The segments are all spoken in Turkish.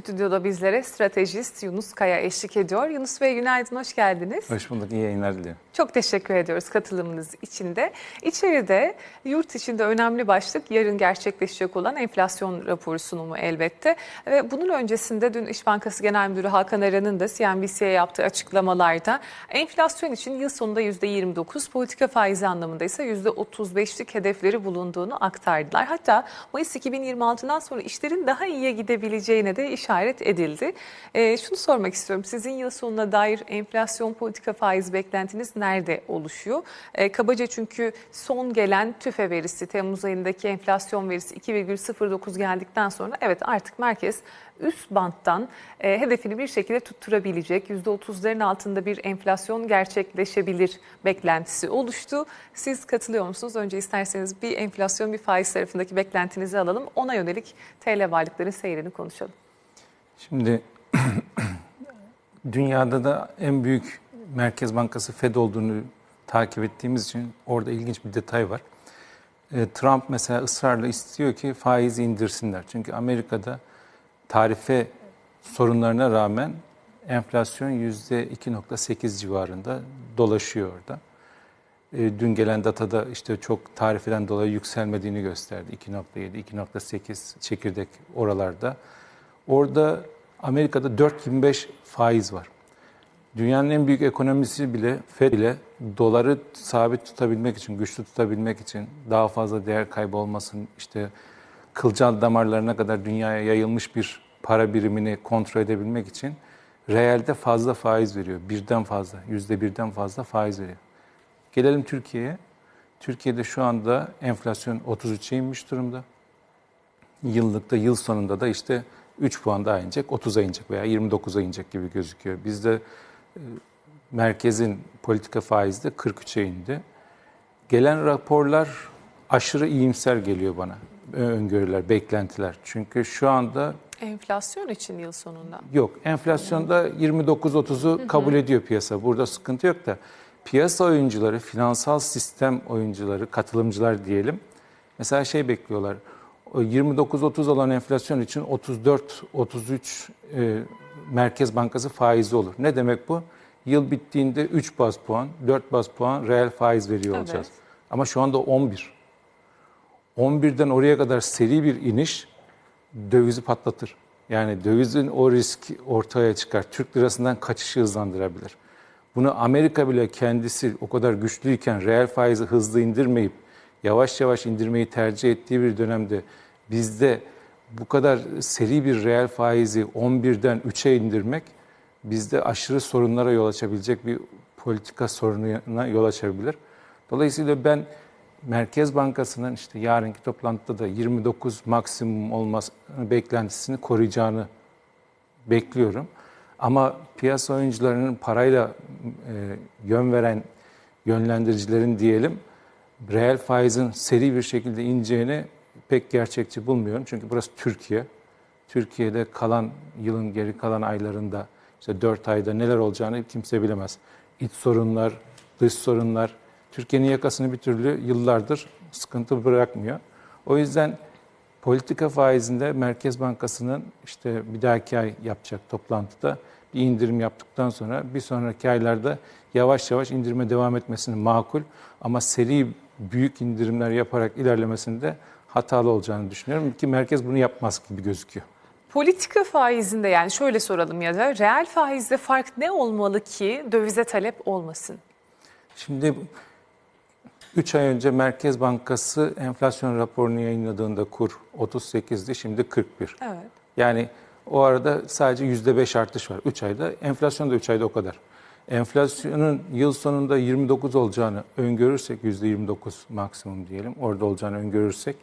Stüdyoda bizlere stratejist Yunus Kaya eşlik ediyor. Yunus Bey günaydın, hoş geldiniz. Hoş bulduk, iyi yayınlar diliyorum. Çok teşekkür ediyoruz katılımınız için de. İçeride yurt içinde önemli başlık yarın gerçekleşecek olan enflasyon raporu sunumu elbette. Ve bunun öncesinde dün İş Bankası Genel Müdürü Hakan Aran'ın da CNBC'ye yaptığı açıklamalarda enflasyon için yıl sonunda %29, politika faizi anlamında ise %35'lik hedefleri bulunduğunu aktardılar. Hatta Mayıs 2026'dan sonra işlerin daha iyiye gidebileceğine de işaret edildi. Ee, şunu sormak istiyorum. Sizin yıl sonuna dair enflasyon politika faiz beklentiniz nerede oluşuyor? Ee, kabaca çünkü son gelen TÜFE verisi, Temmuz ayındaki enflasyon verisi 2,09 geldikten sonra evet artık merkez üst banttan e, hedefini bir şekilde tutturabilecek %30'ların altında bir enflasyon gerçekleşebilir beklentisi oluştu. Siz katılıyor musunuz? Önce isterseniz bir enflasyon bir faiz tarafındaki beklentinizi alalım. Ona yönelik TL varlıkların seyrini konuşalım. Şimdi dünyada da en büyük merkez bankası Fed olduğunu takip ettiğimiz için orada ilginç bir detay var. E, Trump mesela ısrarla istiyor ki faizi indirsinler. Çünkü Amerika'da tarife sorunlarına rağmen enflasyon %2.8 civarında dolaşıyor orada. E, dün gelen datada işte çok tarifeden dolayı yükselmediğini gösterdi. 2.7, 2.8 çekirdek oralarda. Orada Amerika'da 4.25 faiz var. Dünyanın en büyük ekonomisi bile Fed bile doları sabit tutabilmek için, güçlü tutabilmek için daha fazla değer kaybı olmasın, işte kılcal damarlarına kadar dünyaya yayılmış bir para birimini kontrol edebilmek için realde fazla faiz veriyor. Birden fazla, yüzde birden fazla faiz veriyor. Gelelim Türkiye'ye. Türkiye'de şu anda enflasyon 33'e inmiş durumda. Yıllıkta, yıl sonunda da işte 3 puan daha inecek, 30'a inecek veya 29'a inecek gibi gözüküyor. Bizde e, merkezin politika faizi de 43'e indi. Gelen raporlar aşırı iyimser geliyor bana. Öngörüler, beklentiler. Çünkü şu anda Enflasyon için yıl sonunda. yok. Enflasyonda 29-30'u kabul ediyor piyasa. Burada sıkıntı yok da piyasa oyuncuları, finansal sistem oyuncuları, katılımcılar diyelim. Mesela şey bekliyorlar. 29-30 olan enflasyon için 34-33 e, Merkez Bankası faizi olur. Ne demek bu? Yıl bittiğinde 3 baz puan, 4 baz puan reel faiz veriyor Evet. olacağız. Ama şu anda 11. 11'den oraya kadar seri bir iniş dövizi patlatır. Yani dövizin o risk ortaya çıkar. Türk lirasından kaçışı hızlandırabilir. Bunu Amerika bile kendisi o kadar güçlüyken reel faizi hızlı indirmeyip yavaş yavaş indirmeyi tercih ettiği bir dönemde bizde bu kadar seri bir reel faizi 11'den 3'e indirmek bizde aşırı sorunlara yol açabilecek bir politika sorununa yol açabilir. Dolayısıyla ben Merkez Bankası'nın işte yarınki toplantıda da 29 maksimum olması beklentisini koruyacağını bekliyorum. Ama piyasa oyuncularının parayla e, yön veren yönlendiricilerin diyelim reel faizin seri bir şekilde ineceğini pek gerçekçi bulmuyorum. Çünkü burası Türkiye. Türkiye'de kalan yılın geri kalan aylarında işte 4 ayda neler olacağını kimse bilemez. İç sorunlar, dış sorunlar Türkiye'nin yakasını bir türlü yıllardır sıkıntı bırakmıyor. O yüzden politika faizinde Merkez Bankası'nın işte bir dahaki ay yapacak toplantıda bir indirim yaptıktan sonra bir sonraki aylarda yavaş yavaş indirime devam etmesini makul ama seri büyük indirimler yaparak ilerlemesinde hatalı olacağını düşünüyorum ki merkez bunu yapmaz gibi gözüküyor. Politika faizinde yani şöyle soralım ya da reel faizde fark ne olmalı ki dövize talep olmasın? Şimdi 3 ay önce Merkez Bankası enflasyon raporunu yayınladığında kur 38'di, şimdi 41. Evet. Yani o arada sadece %5 artış var 3 ayda. Enflasyon da 3 ayda o kadar. Enflasyonun yıl sonunda 29 olacağını öngörürsek, %29 maksimum diyelim, orada olacağını öngörürsek,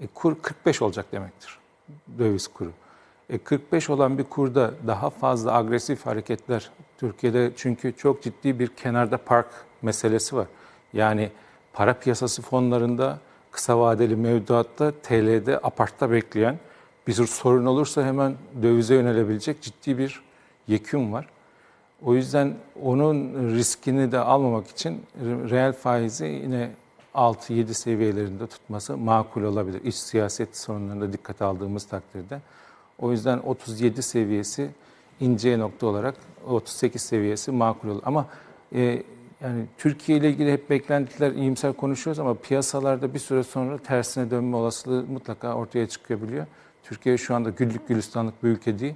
e, kur 45 olacak demektir, döviz kuru. E, 45 olan bir kurda daha fazla agresif hareketler, Türkiye'de çünkü çok ciddi bir kenarda park meselesi var. Yani para piyasası fonlarında, kısa vadeli mevduatta, TL'de, apartta bekleyen bir sorun olursa hemen dövize yönelebilecek ciddi bir yekün var. O yüzden onun riskini de almamak için reel faizi yine 6-7 seviyelerinde tutması makul olabilir. İç siyaset sorunlarında dikkat aldığımız takdirde. O yüzden 37 seviyesi ince nokta olarak 38 seviyesi makul olur. Ama e, yani Türkiye ile ilgili hep beklentiler iyimser konuşuyoruz ama piyasalarda bir süre sonra tersine dönme olasılığı mutlaka ortaya çıkabiliyor. Türkiye şu anda güllük gülistanlık bir ülke değil.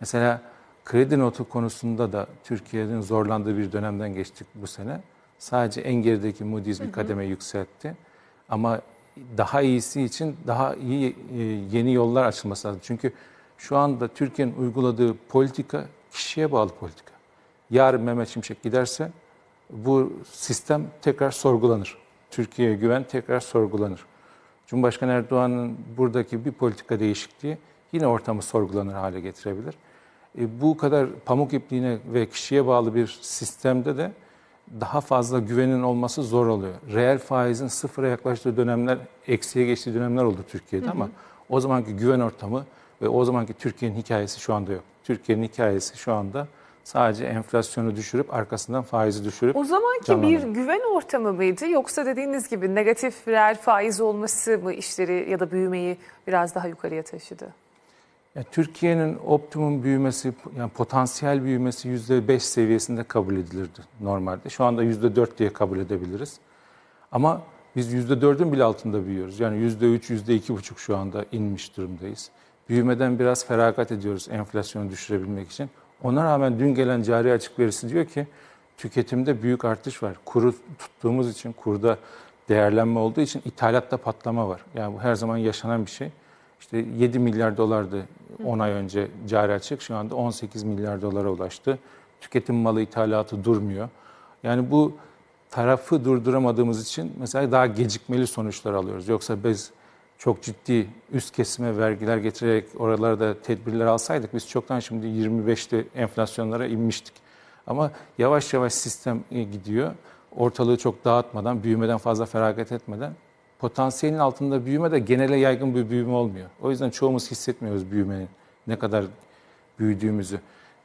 Mesela kredi notu konusunda da Türkiye'nin zorlandığı bir dönemden geçtik bu sene. Sadece en gerideki Moody's bir kademe yükseltti. Ama daha iyisi için daha iyi e, yeni yollar açılması lazım. Çünkü şu anda Türkiye'nin uyguladığı politika kişiye bağlı politika. Yarın Mehmet Şimşek giderse bu sistem tekrar sorgulanır. Türkiye'ye güven tekrar sorgulanır. Cumhurbaşkanı Erdoğan'ın buradaki bir politika değişikliği yine ortamı sorgulanır hale getirebilir. E, bu kadar pamuk ipliğine ve kişiye bağlı bir sistemde de daha fazla güvenin olması zor oluyor. Reel faizin sıfıra yaklaştığı dönemler, eksiye geçtiği dönemler oldu Türkiye'de ama o zamanki güven ortamı ve o zamanki Türkiye'nin hikayesi şu anda yok. Türkiye'nin hikayesi şu anda sadece enflasyonu düşürüp arkasından faizi düşürüp O zamanki canlanıyor. bir güven ortamı mıydı yoksa dediğiniz gibi negatif reel faiz olması mı işleri ya da büyümeyi biraz daha yukarıya taşıdı? Yani Türkiye'nin optimum büyümesi, yani potansiyel büyümesi %5 seviyesinde kabul edilirdi normalde. Şu anda %4 diye kabul edebiliriz. Ama biz %4'ün bile altında büyüyoruz. Yani %3, %2,5 şu anda inmiş durumdayız. Büyümeden biraz feragat ediyoruz enflasyonu düşürebilmek için. Ona rağmen dün gelen cari açık verisi diyor ki tüketimde büyük artış var. Kuru tuttuğumuz için, kurda değerlenme olduğu için ithalatta patlama var. Yani bu her zaman yaşanan bir şey. İşte 7 milyar dolardı 10 ay önce cari açık. Şu anda 18 milyar dolara ulaştı. Tüketim malı ithalatı durmuyor. Yani bu tarafı durduramadığımız için mesela daha gecikmeli sonuçlar alıyoruz. Yoksa biz çok ciddi üst kesime vergiler getirerek oralarda tedbirler alsaydık biz çoktan şimdi 25'te enflasyonlara inmiştik. Ama yavaş yavaş sistem e, gidiyor. Ortalığı çok dağıtmadan, büyümeden fazla feragat etmeden potansiyelin altında büyüme de genele yaygın bir büyüme olmuyor. O yüzden çoğumuz hissetmiyoruz büyümenin ne kadar büyüdüğümüzü.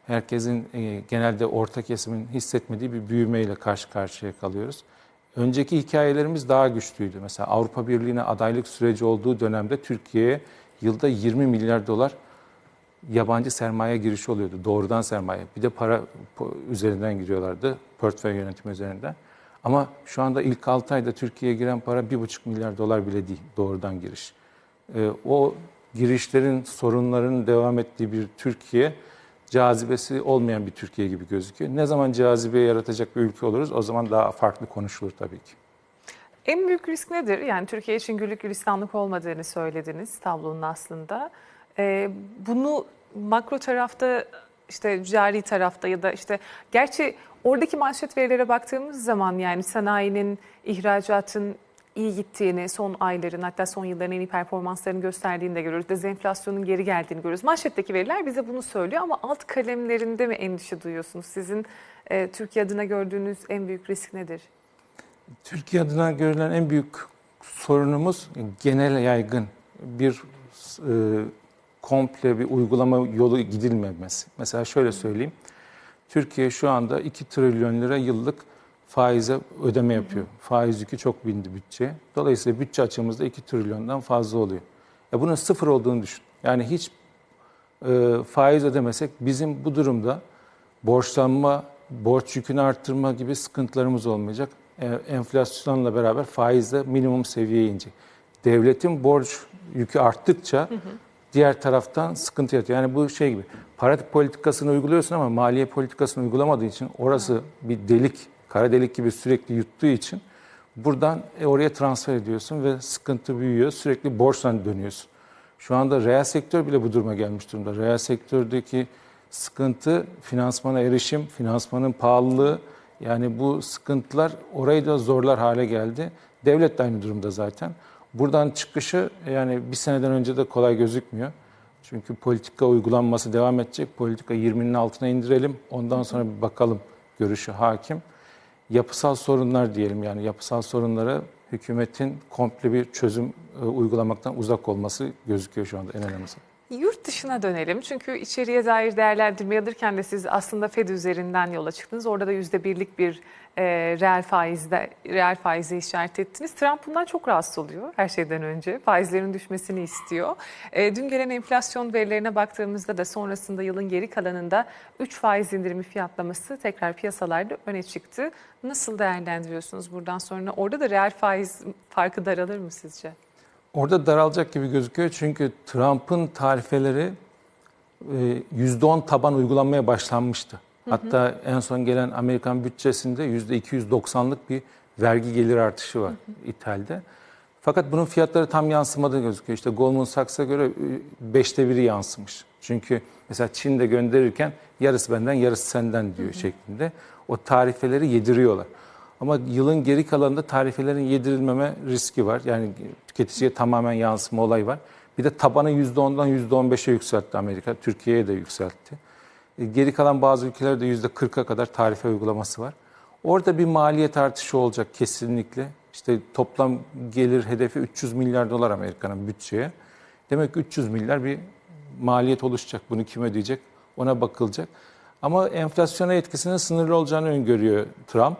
Herkesin e, genelde orta kesimin hissetmediği bir büyümeyle karşı karşıya kalıyoruz. Önceki hikayelerimiz daha güçlüydü. Mesela Avrupa Birliği'ne adaylık süreci olduğu dönemde Türkiye'ye yılda 20 milyar dolar yabancı sermaye girişi oluyordu. Doğrudan sermaye. Bir de para üzerinden giriyorlardı. Portföy yönetimi üzerinden. Ama şu anda ilk 6 ayda Türkiye'ye giren para 1,5 milyar dolar bile değil doğrudan giriş. Ee, o girişlerin sorunlarının devam ettiği bir Türkiye cazibesi olmayan bir Türkiye gibi gözüküyor. Ne zaman cazibe yaratacak bir ülke oluruz o zaman daha farklı konuşulur tabii ki. En büyük risk nedir? Yani Türkiye için güllük gülistanlık olmadığını söylediniz tablonun aslında. Ee, bunu makro tarafta işte cari tarafta ya da işte gerçi oradaki manşet verilere baktığımız zaman yani sanayinin, ihracatın iyi gittiğini, son ayların hatta son yılların en iyi performanslarını gösterdiğini de görüyoruz. Dezenflasyonun geri geldiğini görüyoruz. Manşetteki veriler bize bunu söylüyor ama alt kalemlerinde mi endişe duyuyorsunuz? Sizin e, Türkiye adına gördüğünüz en büyük risk nedir? Türkiye adına görülen en büyük sorunumuz genel yaygın bir e, komple bir uygulama yolu gidilmemesi. Mesela şöyle söyleyeyim. Türkiye şu anda 2 trilyon lira yıllık faize ödeme yapıyor. Faiz yükü çok bindi bütçeye. Dolayısıyla bütçe açığımızda 2 trilyondan fazla oluyor. Ya bunun sıfır olduğunu düşün. Yani hiç e, faiz ödemesek bizim bu durumda borçlanma, borç yükünü arttırma gibi sıkıntılarımız olmayacak. E, enflasyonla beraber faiz de minimum seviyeye inecek. Devletin borç yükü arttıkça diğer taraftan sıkıntı yaratıyor. Yani bu şey gibi para politikasını uyguluyorsun ama maliye politikasını uygulamadığı için orası bir delik, kara delik gibi sürekli yuttuğu için buradan e, oraya transfer ediyorsun ve sıkıntı büyüyor. Sürekli borçla dönüyorsun. Şu anda reel sektör bile bu duruma gelmiş durumda. Reel sektördeki sıkıntı finansmana erişim, finansmanın pahalılığı yani bu sıkıntılar orayı da zorlar hale geldi. Devlet de aynı durumda zaten. Buradan çıkışı yani bir seneden önce de kolay gözükmüyor. Çünkü politika uygulanması devam edecek. Politika 20'nin altına indirelim. Ondan sonra bir bakalım görüşü hakim. Yapısal sorunlar diyelim yani yapısal sorunlara hükümetin komple bir çözüm e, uygulamaktan uzak olması gözüküyor şu anda en önemlisi. Yurt dışına dönelim çünkü içeriye dair değerlendirme alırken de siz aslında Fed üzerinden yola çıktınız. Orada da yüzde birlik bir e, reel faizde reel faize işaret ettiniz. Trump bundan çok rahatsız oluyor her şeyden önce. Faizlerin düşmesini istiyor. E, dün gelen enflasyon verilerine baktığımızda da sonrasında yılın geri kalanında 3 faiz indirimi fiyatlaması tekrar piyasalarda öne çıktı. Nasıl değerlendiriyorsunuz buradan sonra? Orada da reel faiz farkı daralır mı sizce? Orada daralacak gibi gözüküyor çünkü Trump'ın tarifeleri e, %10 taban uygulanmaya başlanmıştı. Hatta en son gelen Amerikan bütçesinde %290'lık bir vergi gelir artışı var ithalde. Fakat bunun fiyatları tam yansımadığı gözüküyor. İşte Goldman Sachs'a göre e, beşte biri yansımış. Çünkü mesela Çin'de gönderirken yarısı benden yarısı senden diyor şeklinde. O tarifeleri yediriyorlar. Ama yılın geri kalanında tarifelerin yedirilmeme riski var. Yani tüketiciye tamamen yansıma olayı var. Bir de tabanı %10'dan %15'e yükseltti Amerika. Türkiye'ye de yükseltti. E, Geri kalan bazı ülkelerde %40'a kadar tarife uygulaması var. Orada bir maliyet artışı olacak kesinlikle. İşte toplam gelir hedefi 300 milyar dolar Amerika'nın bütçeye. Demek ki 300 milyar bir maliyet oluşacak. Bunu kim ödeyecek? Ona bakılacak. Ama enflasyona etkisinin sınırlı olacağını öngörüyor Trump.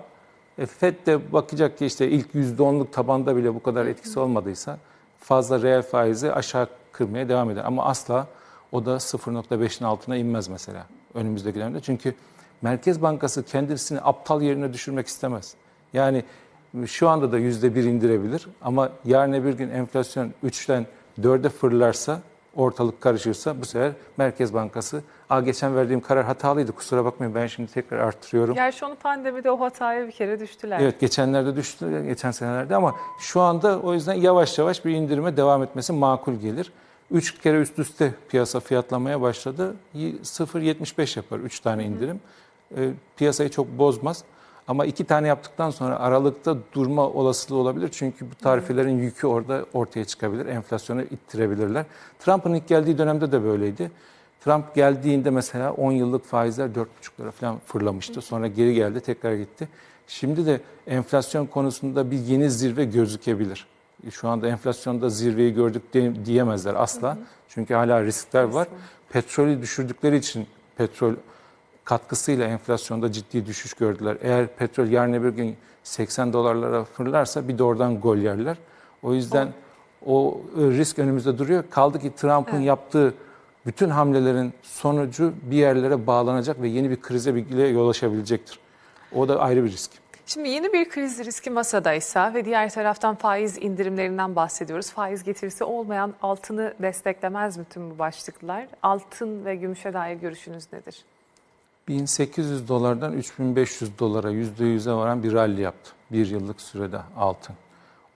E, Fed de bakacak ki işte ilk %10'luk tabanda bile bu kadar etkisi olmadıysa fazla reel faizi aşağı kırmaya devam eder. Ama asla o da 0.5'in altına inmez mesela önümüzdeki dönemde. Çünkü Merkez Bankası kendisini aptal yerine düşürmek istemez. Yani şu anda da %1 indirebilir ama yarın bir gün enflasyon 3'ten 4'e fırlarsa ortalık karışırsa bu sefer Merkez Bankası Aa, geçen verdiğim karar hatalıydı kusura bakmayın ben şimdi tekrar arttırıyorum. Gerçi onu pandemide o hataya bir kere düştüler. Evet geçenlerde düştü, geçen senelerde ama şu anda o yüzden yavaş yavaş bir indirime devam etmesi makul gelir. Üç kere üst üste piyasa fiyatlamaya başladı. Y- 0.75 yapar üç tane indirim. E, piyasayı çok bozmaz. Ama iki tane yaptıktan sonra aralıkta durma olasılığı olabilir. Çünkü bu tarifelerin yükü orada ortaya çıkabilir. Enflasyonu ittirebilirler. Trump'ın ilk geldiği dönemde de böyleydi. Trump geldiğinde mesela 10 yıllık faizler 4,5 lira falan fırlamıştı. Sonra geri geldi, tekrar gitti. Şimdi de enflasyon konusunda bir yeni zirve gözükebilir. Şu anda enflasyonda zirveyi gördük diyemezler asla. Çünkü hala riskler var. Petrolü düşürdükleri için petrol katkısıyla enflasyonda ciddi düşüş gördüler. Eğer petrol yarın bir gün 80 dolarlara fırlarsa bir de oradan gol yerler. O yüzden o risk önümüzde duruyor. Kaldı ki Trump'ın yaptığı bütün hamlelerin sonucu bir yerlere bağlanacak ve yeni bir krize bile yol açabilecektir. O da ayrı bir risk. Şimdi yeni bir kriz riski masadaysa ve diğer taraftan faiz indirimlerinden bahsediyoruz. Faiz getirisi olmayan altını desteklemez mi tüm bu başlıklar? Altın ve gümüşe dair görüşünüz nedir? 1800 dolardan 3500 dolara %100'e varan bir rally yaptı. Bir yıllık sürede altın.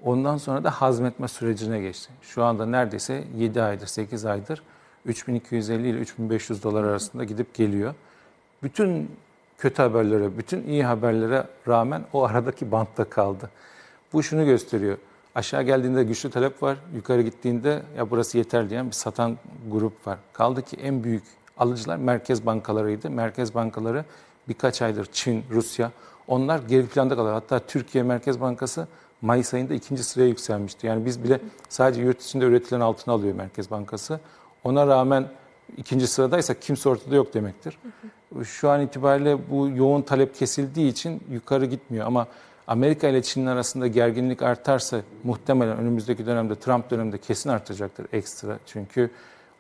Ondan sonra da hazmetme sürecine geçti. Şu anda neredeyse 7 aydır, 8 aydır 3250 ile 3500 dolar arasında gidip geliyor. Bütün kötü haberlere, bütün iyi haberlere rağmen o aradaki bantta kaldı. Bu şunu gösteriyor. Aşağı geldiğinde güçlü talep var, yukarı gittiğinde ya burası yeter diyen bir satan grup var. Kaldı ki en büyük alıcılar merkez bankalarıydı. Merkez bankaları birkaç aydır Çin, Rusya onlar geri planda kalıyor. Hatta Türkiye Merkez Bankası Mayıs ayında ikinci sıraya yükselmişti. Yani biz bile sadece yurt içinde üretilen altını alıyor Merkez Bankası. Ona rağmen ikinci sıradaysa kimse ortada yok demektir. Şu an itibariyle bu yoğun talep kesildiği için yukarı gitmiyor ama Amerika ile Çin'in arasında gerginlik artarsa muhtemelen önümüzdeki dönemde Trump döneminde kesin artacaktır ekstra. Çünkü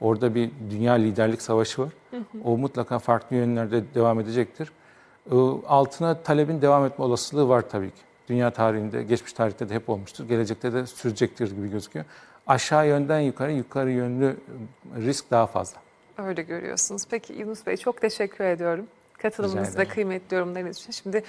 orada bir dünya liderlik savaşı var. O mutlaka farklı yönlerde devam edecektir. Ee, Altına talebin devam etme olasılığı var tabii ki. Dünya tarihinde, geçmiş tarihte de hep olmuştur. Gelecekte de sürecektir gibi gözüküyor. Aşağı yönden yukarı, yukarı yönlü risk daha fazla. Öyle görüyorsunuz. Peki Yunus Bey çok teşekkür ediyorum. Katılımınızı da ederim. kıymetli yorumlarınız için. Şimdi